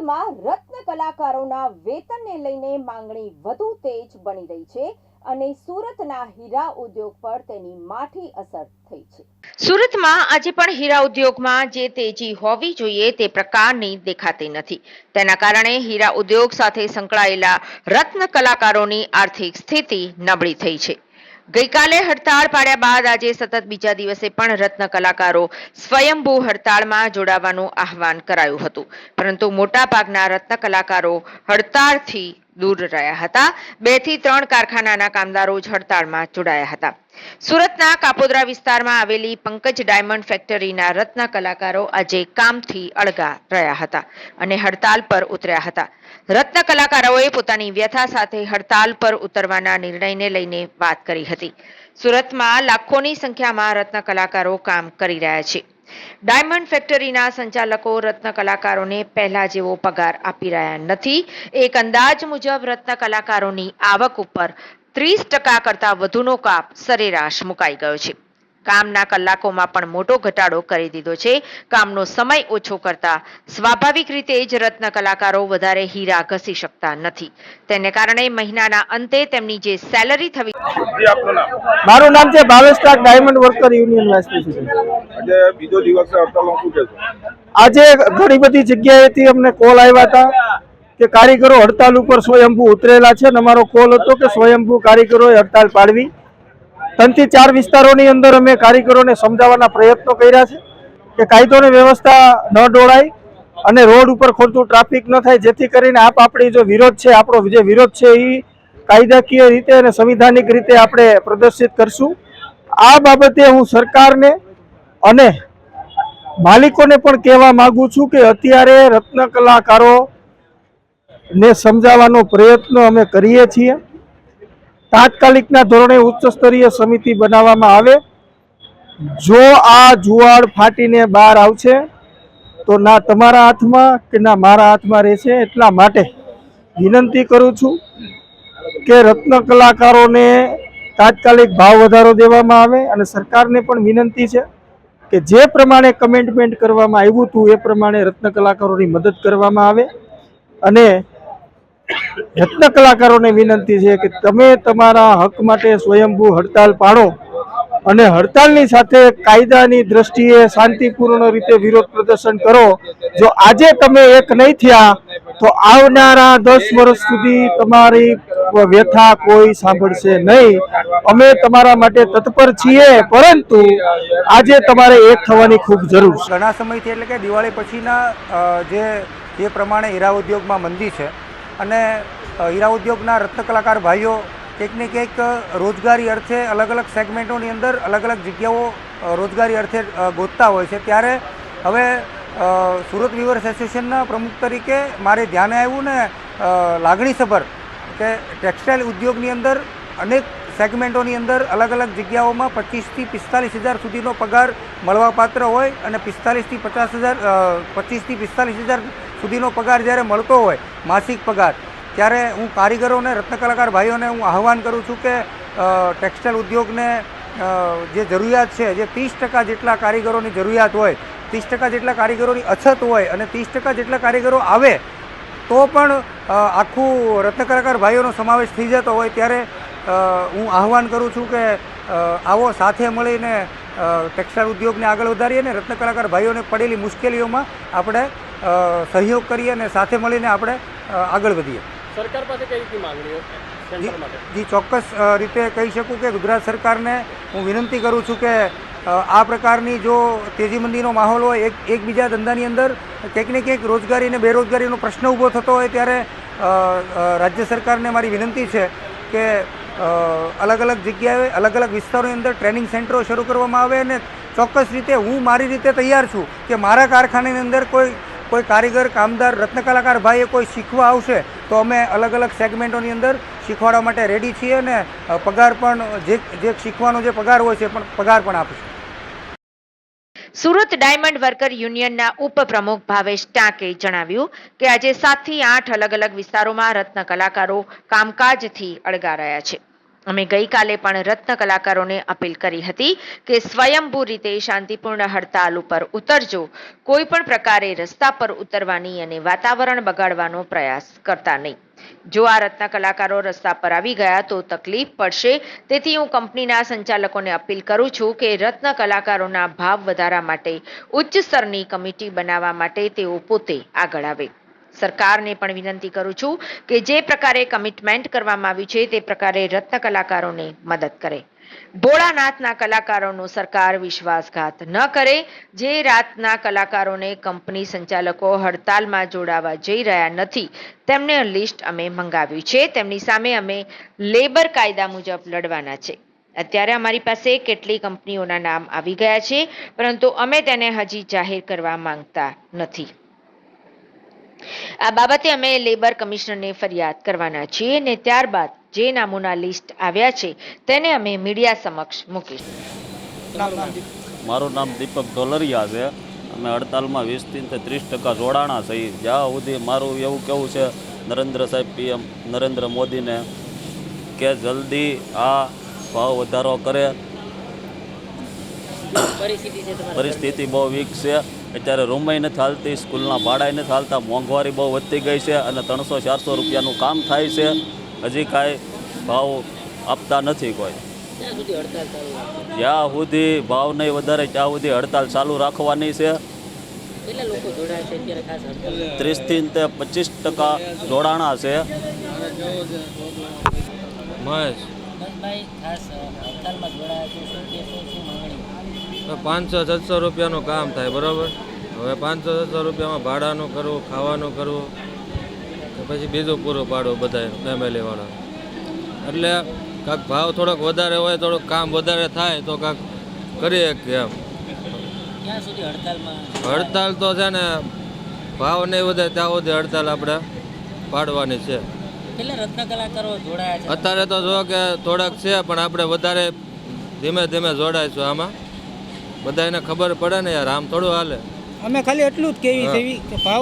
સુરતમાં રત્ન કલાકારોના વેતનને લઈને માંગણી વધુ તેજ બની રહી છે અને સુરતના હીરા ઉદ્યોગ પર તેની માઠી અસર થઈ છે. સુરતમાં આજે પણ હીરા ઉદ્યોગમાં જે તેજી હોવી જોઈએ તે પ્રકારની દેખાતી નથી. તેના કારણે હીરા ઉદ્યોગ સાથે સંકળાયેલા રત્ન કલાકારોની આર્થિક સ્થિતિ નબળી થઈ છે. ગઈકાલે હડતાળ પાડ્યા બાદ આજે સતત બીજા દિવસે પણ રત્ન કલાકારો સ્વયંભૂ હડતાળમાં જોડાવાનું આહવાન કરાયું હતું. પરંતુ મોટા ભાગના રત્ન કલાકારો હડતાળથી દૂર રહ્યા હતા. બેથી ત્રણ કારખાનાના કામદારો જ હડતાળમાં જોડાયા હતા. સુરતના કાપોદ્રા વિસ્તારમાં આવેલી પંકજ ડાયમંડ ફેક્ટરીના રત્ન કલાકારો આજે કામથી અળગા રહ્યા હતા અને હડતાલ પર ઉતર્યા હતા. રત્ન કલાકારોએ પોતાની વ્યથા સાથે હડતાલ પર ઉતરવાના નિર્ણયને લઈને વાત કરી હતી. સુરતમાં લાખોની સંખ્યામાં રત્ન કલાકારો કામ કરી રહ્યા છે. ડાયમંડ ફેક્ટરીના સંચાલકો રત્ન કલાકારોને પહેલા જેવો પગાર આપી રહ્યા નથી. એક અંદાજ મુજબ રત્ન કલાકારોની આવક ઉપર ત્રીસ ટકા કરતા વધુનો કાપ સરેરાશ મુકાઈ ગયો છે. કામના કલાકોમાં પણ મોટો ઘટાડો કરી દીધો છે. કામનો સમય ઓછો કરતા સ્વાભાવિક રીતે જ રત્ન કલાકારો વધારે હીરા ઘસી શકતા નથી. તેને કારણે મહિનાના અંતે તેમની જે સેલરી થવી મારું નામ છે ભાવેશ ડાયમંડ વર્કર યુનિયન આજે બીજો દિવસ આજે ઘણી બધી જગ્યાએથી અમને કોલ આવ્યા હતા કે કારીગરો હડતાલ ઉપર સ્વયંભૂ ઉતરેલા છે અને અમારો કોલ હતો કે સ્વયંભૂ કારીગરોએ હડતાલ પાડવી. ત્રણથી ચાર વિસ્તારોની અંદર અમે કારીગરોને સમજાવવાના પ્રયત્નો કર્યા છે કે કાયદો વ્યવસ્થા ન ડોળાય અને રોડ ઉપર ખોટું ટ્રાફિક ન થાય, જેથી કરીને આપ આપણી જો વિરોધ છે, આપણો જે વિરોધ છે એ કાયદાકીય રીતે અને સંવિધાનિક રીતે આપણે પ્રદર્શિત કરશું. આ બાબતે હું સરકારને અને માલિકોને પણ કહેવા માગું છું કે અત્યારે રત્ન કલાકારો ને સમજાવવાનો પ્રયત્ન અમે કરીએ છીએ. તાત્કાલિકના ધોરણે ઉચ્ચ સ્તરીય સમિતિ બનાવવામાં આવે. જો આ જુવાડ ફાટીને બહાર આવશે, તો ના તમારા હાથમાં કે ના મારા હાથમાં રહેશે એટલા માટે વિનંતી કરું છું કે રત્ન કલાકારોને તાત્કાલિક ભાવ વધારો દેવામાં આવે અને સરકારને પણ વિનંતી છે કે જે પ્રમાણે કમેન્ટમેન્ટ કરવામાં આવ્યું હતું એ પ્રમાણે રત્ન કલાકારોની મદદ કરવામાં આવે અને રત્ન કલાકારોને વિનંતી છે કે તમે તમારા હક માટે સ્વયંભૂ હડતાલ પાડો અને હડતાલની સાથે કાયદાની દ્રષ્ટિએ શાંતિપૂર્ણ રીતે વિરોધ પ્રદર્શન કરો. જો આજે તમે એક નહીં થયા, તો આવનારા દસ વર્ષ સુધી તમારી વ્યથા કોઈ સાંભળશે નહીં. અમે તમારા માટે તત્પર છીએ, પરંતુ આજે તમારે એક થવાની ખૂબ જરૂર છે. ઘણા સમયથી એટલે કે દિવાળી પછીના જે જે પ્રમાણે હીરા ઉદ્યોગમાં મંદી છે અને હીરા ઉદ્યોગના રત્નકલાકાર ભાઈઓ, કંઈક ને કંઈક રોજગારી અર્થે અલગ અલગ સેગમેન્ટોની અંદર અલગ અલગ જગ્યાઓ રોજગારી અર્થે ગોતતા હોય છે. ત્યારે હવે સુરત વિવર્સ એસોસિએશનના પ્રમુખ તરીકે મારે ધ્યાને આવ્યું ને લાગણીસભર કે ટેક્સટાઇલ ઉદ્યોગની અંદર અનેક સેગમેન્ટોની અંદર અલગ અલગ જગ્યાઓમાં પચીસથી પિસ્તાલીસ હજાર સુધીનો પગાર મળવાપાત્ર હોય અને પિસ્તાલીસથી પચાસ હજાર પચીસથી પિસ્તાલીસ હજાર સુધીનો પગાર જ્યારે મળતો હોય, માસિક પગાર, ત્યારે હું કારીગરોને રત્ન કલાકાર ભાઈઓને હું આહવાન કરું છું કે ટેક્સટાઇલ ઉદ્યોગને જે જરૂરિયાત છે, જે ત્રીસ ટકા જેટલા કારીગરોની જરૂરિયાત હોય, ત્રીસ ટકા જેટલા કારીગરોની અછત હોય અને ત્રીસ ટકા જેટલા કારીગરો આવે, તો પણ આખું રત્ન કલાકાર ભાઈઓનો સમાવેશ થઈ જતો હોય ત્યારે હું આહવાન કરું છું કે આવો સાથે મળીને ટેક્સટાઇલ ઉદ્યોગને આગળ વધારીએ અને રત્ન કલાકાર ભાઈઓને પડેલી મુશ્કેલીઓમાં આપણે સહયોગ કરીએ અને સાથે મળીને આપણે આગળ વધીએ. સરકાર પાસે કઈ રીતની માંગણીઓ જી ચોક્કસ રીતે કહી શકું કે ગુજરાત સરકારને હું વિનંતી કરું છું કે આ પ્રકારની જો તેજીમંદીનો માહોલ હોય એક એકબીજા ધંધાની અંદર કંઈક ને કંઈક રોજગારી અને બેરોજગારીનો પ્રશ્ન ઊભો થતો હોય ત્યારે રાજ્ય સરકારને મારી વિનંતી છે કે અલગ અલગ જગ્યાએ અલગ અલગ વિસ્તારોની અંદર ટ્રેનિંગ સેન્ટરો શરૂ કરવામાં આવે અને ચોક્કસ રીતે હું મારી રીતે તૈયાર છું કે મારા કારખાનાની અંદર કોઈ કોઈ કારીગર, કામદાર, રત્ન કલાકાર ભાઈએ કોઈ શીખવા આવશે, તો અમે અલગ અલગ સેગમેન્ટોની અંદર શીખવાડવા માટે રેડી છીએ અને પગાર પણ, જે જે શીખવાનો જે પગાર હોય છે પણ પગાર પણ આપીશું. સુરત ડાયમંડ વર્કર યુનિયનના ઉપપ્રમુખ ભાવેશ ટાંકે જણાવ્યું કે આજે સાતથી આઠ અલગ અલગ વિસ્તારોમાં રત્ન કલાકારો કામકાજથી અળગા રહ્યા છે. અમે ગઈકાલે પણ રત્ન કલાકારોને અપીલ કરી હતી કે સ્વયંભૂ રીતે શાંતિપૂર્ણ હડતાલ ઉપર ઉતરજો. કોઈ પણ પ્રકારે રસ્તા પર ઉતરવાની અને વાતાવરણ બગાડવાનો પ્રયાસ કરતા નહીં. જો આ રત્ન કલાકારો રસ્તા પર આવી ગયા તો તકલીફ પડશે. તેથી હું કંપનીના સંચાલકોને અપીલ કરું છું કે રત્ન કલાકારોના ભાવ વધારા માટે ઉચ્ચ સ્તરની કમિટી બનાવવા માટે તેઓ પોતે આગળ આવે. સરકારને પણ વિનંતી કરું છું કે જે પ્રકારે કમિટમેન્ટ કરવામાં આવ્યું છે, તે પ્રકારે રત્ન કલાકારોને મદદ કરે. ભોળાનાથના કલાકારોનો સરકાર વિશ્વાસઘાત ન કરે. જે રાતના કલાકારોને કંપની સંચાલકો હડતાલમાં જોડાવા જઈ રહ્યા નથી, તેમને લિસ્ટ અમે મંગાવ્યું છે. તેમની સામે અમે લેબર કાયદા મુજબ લડવાના છે. અત્યારે અમારી પાસે કેટલી કંપનીઓના નામ આવી ગયા છે, પરંતુ અમે તેને હજી જાહેર કરવા માંગતા નથી. આ બાબતે અમે લેબર કમિશનરને ફરિયાદ કરવાના છીએ અને ત્યારબાદ જે નામોના લિસ્ટ આવ્યા છે તેને અમે મીડિયા સમક્ષ મૂકીશું. મારું નામ દીપક ઢોલરિયા છે. અમે હડતાલમાં વીસથી ત્રીસ ટકા જોડાણા છે. જ્યાં સુધી મારું એવું કેવું છે નરેન્દ્ર સાહેબ પીએમ નરેન્દ્ર મોદીને કે જલ્દી આ ભાવ વધારો કરે. પરિસ્થિતિ બહુ વીક છે. અત્યારે રૂમય નથી હાલતી સ્કૂલના ભાડાય નથી હાલતા મોંઘવારી બહુ વધતી ગઈ છે અને ત્રણસો ચારસો રૂપિયાનું કામ થાય છે. હજી કાંઈ ભાવ આપતા નથી કોઈ. જ્યાં સુધી ભાવ નહીં વધારે ત્યાં સુધી હડતાલ ચાલુ રાખવાની છે. ત્રીસથી તે પચીસ ટકા જોડાણા છે. મહેશ. પાંચસો છસો રૂપિયાનું કામ થાય બરાબર? હવે પાંચસો છસો રૂપિયામાં ભાડાનું કરવું ખાવાનું કરવું કે પછી બીજું પૂરું પાડવું બધા ફેમિલીવાળા એટલે કાંક ભાવ થોડોક વધારે હોય થોડુંક કામ વધારે થાય તો કાંક કરીએ શકીએ એમ. હડતાલ તો છે ને ભાવ નહીં વધે ત્યાં સુધી હડતાલ આપણે પાડવાની છે? અત્યારે તો જો કે થોડાક છે પણ આપણે વધારે ધીમે ધીમે જોડાઈશું આમાં. બધાને ખબર પડે ને યાર આમ થોડું હાલે અમે ખાલી એટલું જ કેવી. છે કે ભાવ